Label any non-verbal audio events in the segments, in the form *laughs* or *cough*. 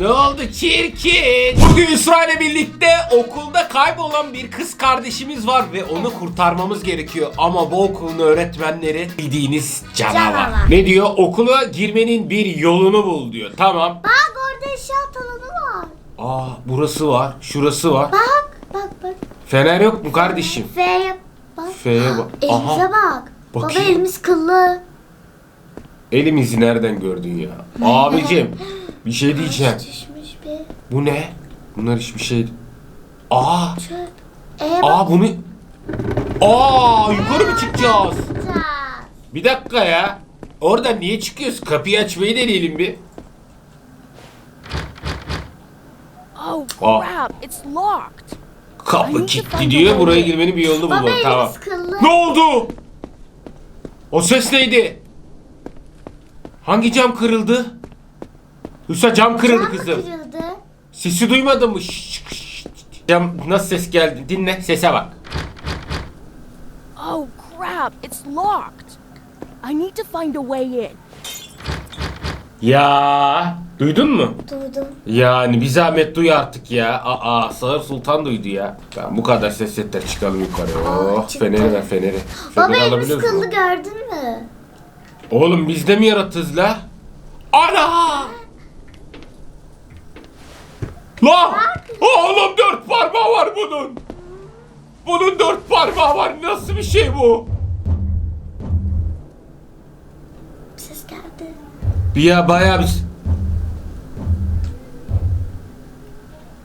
Ne oldu çirkin? Bugün Yusra ile birlikte okulda kaybolan bir kız kardeşimiz var ve onu kurtarmamız gerekiyor. Ama bu okulun öğretmenleri bildiğiniz canavar. Canavar. Ne diyor? Okula girmenin bir yolunu bul diyor. Tamam. Bak orada eşya alanı var. Aa burası var, şurası var. Bak bak bak. Fener yok mu kardeşim? F'ye bak. F'ye bak. Aha. Elimize bak. Baba Bakayım. elimiz kıllı. Elimizi nereden gördün ya? Abicim bir şey diyeceğim. Şişmiş bir Bu ne? Bunlar hiçbir şey. Aa! çöp. Bak. Aa bunu... Aa yukarı mı çıkacağız? Bir dakika ya. Oradan niye çıkıyoruz? Kapıyı açmayı deneyelim bir. Oh Oh. crap, it's locked. Kapı kilitli diyor. Buraya girmenin bir yolunu Baba elimiz Tamam. kıllı. Ne oldu? O ses neydi? Hangi cam kırıldı? Hüsa cam kırıldı Cam kızım. kırıldı. Sesi duymadın mı? Şşş, şşş, şşş. Cam nasıl ses geldi? Dinle sese bak. Oh crap, it's locked. I need to find a way in. Ya duydun mu? Duydum. Yani bir zahmet duy artık ya. Aa Sağır Sultan duydu ya. Ben bu kadar ses setler çıkalım yukarı. Oh çıktı. feneri ver feneri. Baba Feneri elimiz alabiliyor musun? kıllı gördün mü? Oğlum biz de mi yaratız la? Ana! La! Oğlum dört parmağı var bunun. Bunun dört parmağı var. Nasıl bir şey bu? Ses geldi. Bir ya bayağı bir...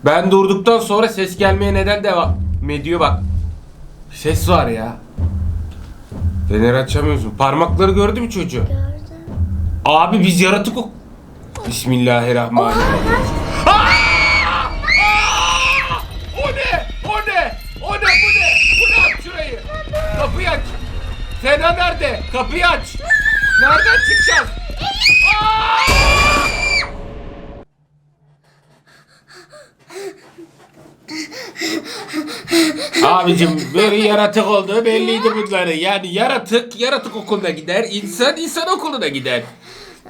Ben durduktan sonra ses gelmeye neden devam ediyor bak. Ses var ya. Fener açamıyorsun. Parmakları gördü mü çocuğu? Gördüm. Abi biz yaratık o... Bismillahirrahmanirrahim. Aa! Aa! O ne? O ne? O ne? Bu ne? Bu ne? Aç şurayı. Kapıyı aç. Sena nerede? Kapıyı aç. Nereden çıkacağız? Aa! Abicim böyle yaratık olduğu belliydi bunları. Yani yaratık yaratık okuluna gider, insan insan okuluna gider.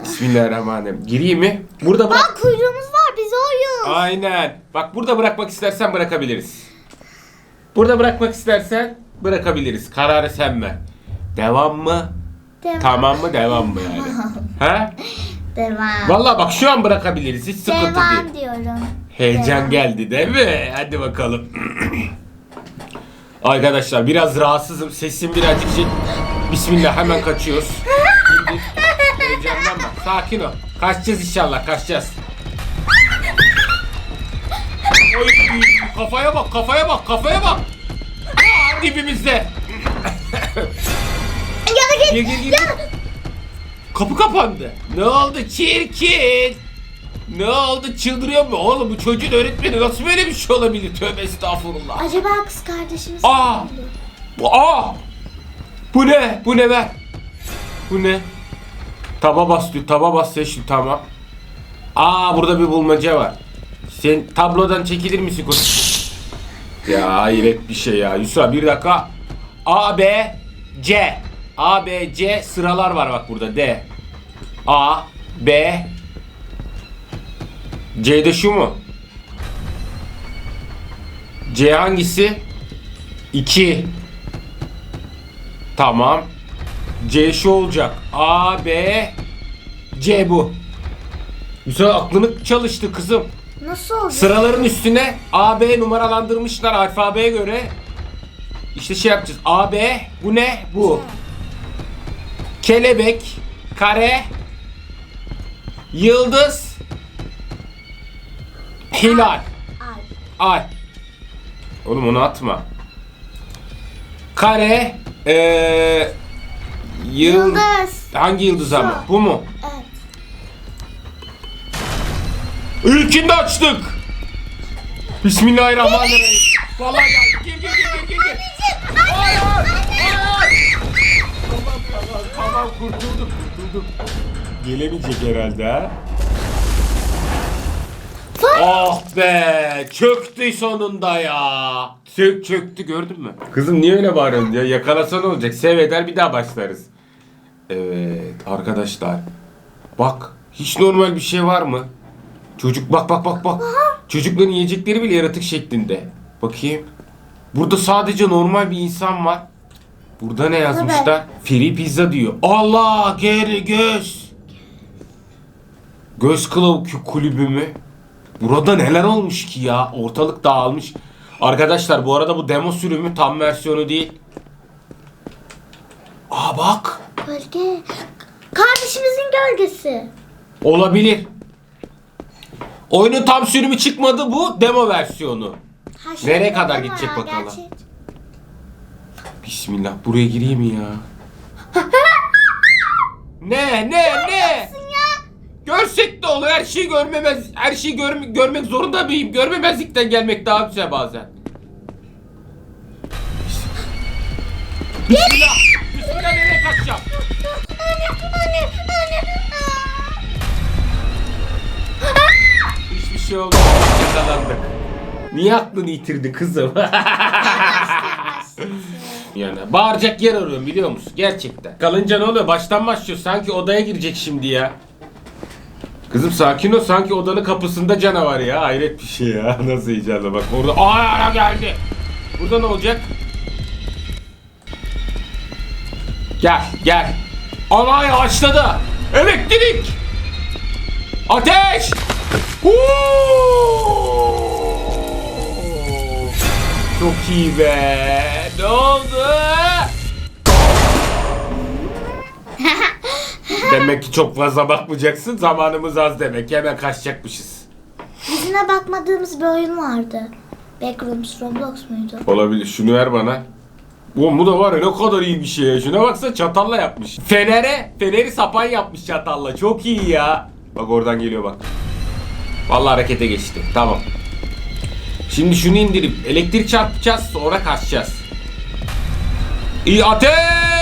Bismillahirrahmanirrahim. Gireyim mi? Burada bırak. Bak kuyruğumuz var biz oyuz. Aynen. Bak burada bırakmak istersen bırakabiliriz. Burada bırakmak istersen bırakabiliriz. Kararı sen ver. Devam mı? Devam. Tamam mı? Devam mı yani? *laughs* ha? Devam. Vallahi bak şu an bırakabiliriz. Hiç sıkıntı değil. Devam diyorum. Heyecan Devam. geldi değil mi? Hadi bakalım. *clears throat* Arkadaşlar biraz rahatsızım. Sesim birazcık şey... Bismillah hemen kaçıyoruz. Heyecanlanma. Sakin ol. Kaçacağız inşallah. Kaçacağız. Oy, kafaya bak, kafaya bak, kafaya bak. Aa, dibimizde. Ya da Gir, git. gir. Kapı kapandı. Ne oldu çirkin? Ne oldu çıldırıyor mu? Oğlum bu çocuğun öğretmeni nasıl böyle bir şey olabilir? Tövbe estağfurullah. Acaba kız kardeşimiz Aa! mi biliyor? Bu, aa! Bu ne? Bu ne ver? Bu ne? Taba bas diyor. Taba bas seçtim tamam. Aa burada bir bulmaca var. Sen tablodan çekilir misin? kız? Ya hayret bir şey ya. Yusuf bir dakika. A, B, C. A, B, C sıralar var bak burada. D. A, B, C'de şu mu? C hangisi? 2. Tamam. C şu olacak. A, B, C bu. Güzel aklını çalıştı kızım. Nasıl oldu? Sıraların üstüne A, B numaralandırmışlar alfabeye göre. İşte şey yapacağız. A, B, bu ne? Bu. Kelebek, kare, yıldız, hilal. Ay. Ay. Oğlum onu atma. Kare, eee yıl- Yıldız. Hangi yıldız ama? Bu mu? Evet. De açtık. Bismillahirrahmanirrahim. Vallahi geldi. Gir gir gir gir gir. Hayır. Hayır. Tamam tamam tamam kurtulduk kurtulduk. Gelemeyecek herhalde ha. Ah be çöktü sonunda ya. Çök çöktü gördün mü? Kızım niye öyle bağırıyorsun ya? Yakalasan olacak. Sev eder bir daha başlarız. Evet arkadaşlar. Bak hiç normal bir şey var mı? Çocuk bak bak bak bak. Çocukların yiyecekleri bile yaratık şeklinde. Bakayım. Burada sadece normal bir insan var. Burada ne yazmışlar? Free pizza diyor. Allah geri göz. Göz kılavu kü- kulübü mü? Burada neler olmuş ki ya? Ortalık dağılmış. Arkadaşlar bu arada bu demo sürümü tam versiyonu değil. Aa bak. Gölge. Kardeşimizin gölgesi. Olabilir. Oyunun tam sürümü çıkmadı bu demo versiyonu. Ha, şey Nereye kadar gidecek ya, bakalım? gerçek. Bismillah buraya gireyim mi ya? *laughs* ne ne ne? Görsek de olur her şeyi görmemez her şeyi görme- görmek zorunda mıyım? Görmemezlikten gelmek daha güzel bazen. Bismillah. Bismillah nereye kaçacağım? Hiçbir şey olmadı. Yakalandık. Niye aklını yitirdi kızım? *laughs* yani bağıracak yer arıyorum biliyor musun? Gerçekten. Kalınca ne oluyor? Baştan başlıyor. Sanki odaya girecek şimdi ya. Kızım sakin ol. Sanki odanın kapısında canavar ya. Hayret bir şey ya. *laughs* Nasıl heyecanlı bak. Orada aa ara geldi. Burada ne olacak? Gel gel. Ana yavaşladı. Elektrik. Ateş. Huu! Çok iyi be. Ne oldu? Demek ki çok fazla bakmayacaksın. Zamanımız az demek. Hemen kaçacakmışız. Yüzüne bakmadığımız bir oyun vardı. Backrooms Roblox muydu? Olabilir. Şunu ver bana. Oğlum bu da var ya ne kadar iyi bir şey ya. Şuna baksana çatalla yapmış. Fenere, feneri sapan yapmış çatalla. Çok iyi ya. Bak oradan geliyor bak. Vallahi harekete geçti. Tamam. Şimdi şunu indirip elektrik çarpacağız sonra kaçacağız. İyi ateş!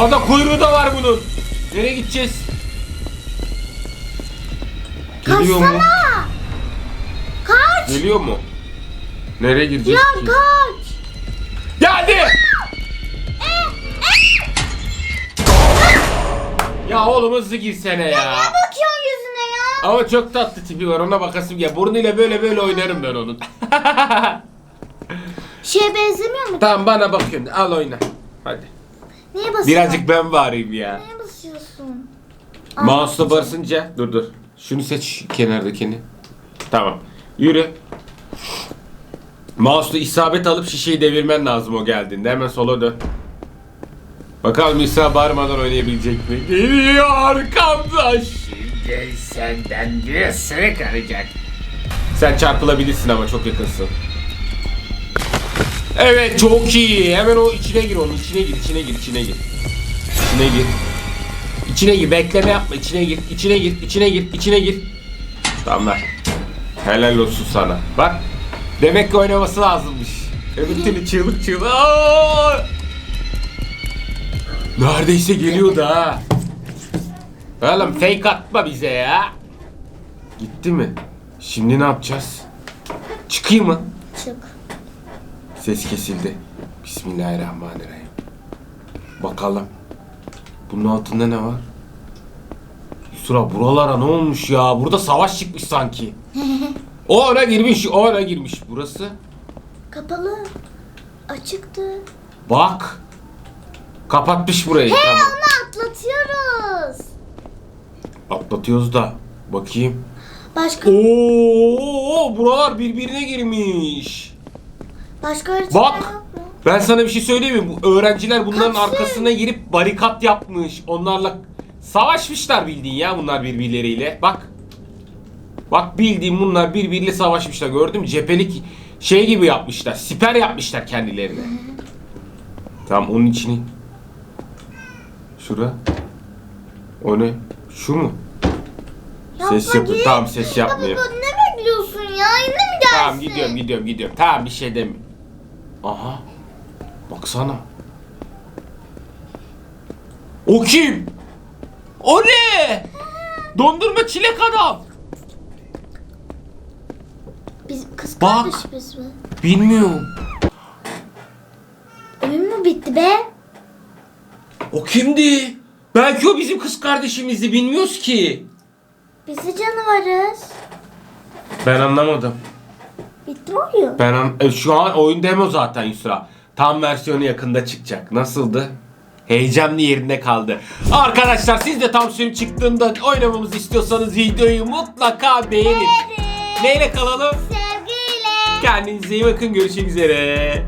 Orada kuyruğu da var bunun. Nereye gideceğiz? Geliyor mu? Kaçsana! Kaç! Geliyor mu? Nereye gireceğiz Lan ki? kaç! Geldi! ya oğlum hızlı girsene ya. Bakıyorsun yüzüne ya. Ama çok tatlı tipi var ona bakasım ya. Burnuyla böyle böyle oynarım ben onun. Şeye benzemiyor mu? tamam bana bakıyorsun. Al oyna. Hadi. Niye basıyorsun? Birazcık ben bağırayım ya. Niye basıyorsun? Mouse'la basınca dur dur. Şunu seç kenardakini. Tamam. Yürü. Mouse'la isabet alıp şişeyi devirmen lazım o geldiğinde. Hemen sola dön. Bakalım İsa bağırmadan oynayabilecek mi? Geliyor arkamda. Şimdi senden bir ısırık arayacak. Sen çarpılabilirsin ama çok yakınsın. Evet çok iyi. Hemen o içine gir onun içine gir içine gir içine gir. İçine gir. İçine gir bekleme yapma içine gir içine gir içine gir içine gir. Tamam ver. Helal olsun sana. Bak. Demek ki oynaması lazımmış. Öbür türlü çığlık çığlık. Aa! Neredeyse geliyordu ha. Oğlum fake atma bize ya. Gitti mi? Şimdi ne yapacağız? Çıkayım mı? Çık. Ses kesildi. Bismillahirrahmanirrahim. Bakalım. Bunun altında ne var? Yusra buralara ne olmuş ya? Burada savaş çıkmış sanki. *laughs* o ara girmiş, o ara girmiş. Burası. Kapalı. Açıktı. Bak. Kapatmış burayı. Hey Tamam. onu atlatıyoruz. Atlatıyoruz da. Bakayım. Başka Oo, buralar birbirine girmiş. Başka haritalar Bak. yok mu? Ben sana bir şey söyleyeyim mi? Bu öğrenciler bunların Kaçsın. arkasına girip barikat yapmış. Onlarla savaşmışlar bildiğin ya bunlar birbirleriyle. Bak. Bak bildiğin bunlar birbiriyle savaşmışlar. Gördün mü? Cephelik şey gibi yapmışlar. Siper yapmışlar kendilerine. Tamam onun içini. Şura. O ne? Şu mu? Ses yapıyor. git. Tamam ses yapmıyor. Baba ne bekliyorsun ya? Yine mi gelsin? Tamam gidiyorum gidiyorum gidiyorum. Tamam bir şey demiyorum. Aha. Baksana. O kim? O ne? Dondurma çilek adam. Biz kız Bak. kardeşimiz mi? Bilmiyorum. Oyun mu bitti be? O kimdi? Belki o bizim kız kardeşimizdi bilmiyoruz ki. Biz de canavarız. Ben anlamadım. Bitti oyun? Ben an- e, şu an oyun demo zaten Yusra. Tam versiyonu yakında çıkacak. Nasıldı? Heyecanlı yerinde kaldı. Arkadaşlar siz de tam sürüm çıktığında oynamamızı istiyorsanız videoyu mutlaka beğenin. Neyle kalalım? Sevgiyle. Kendinize iyi bakın. Görüşmek üzere.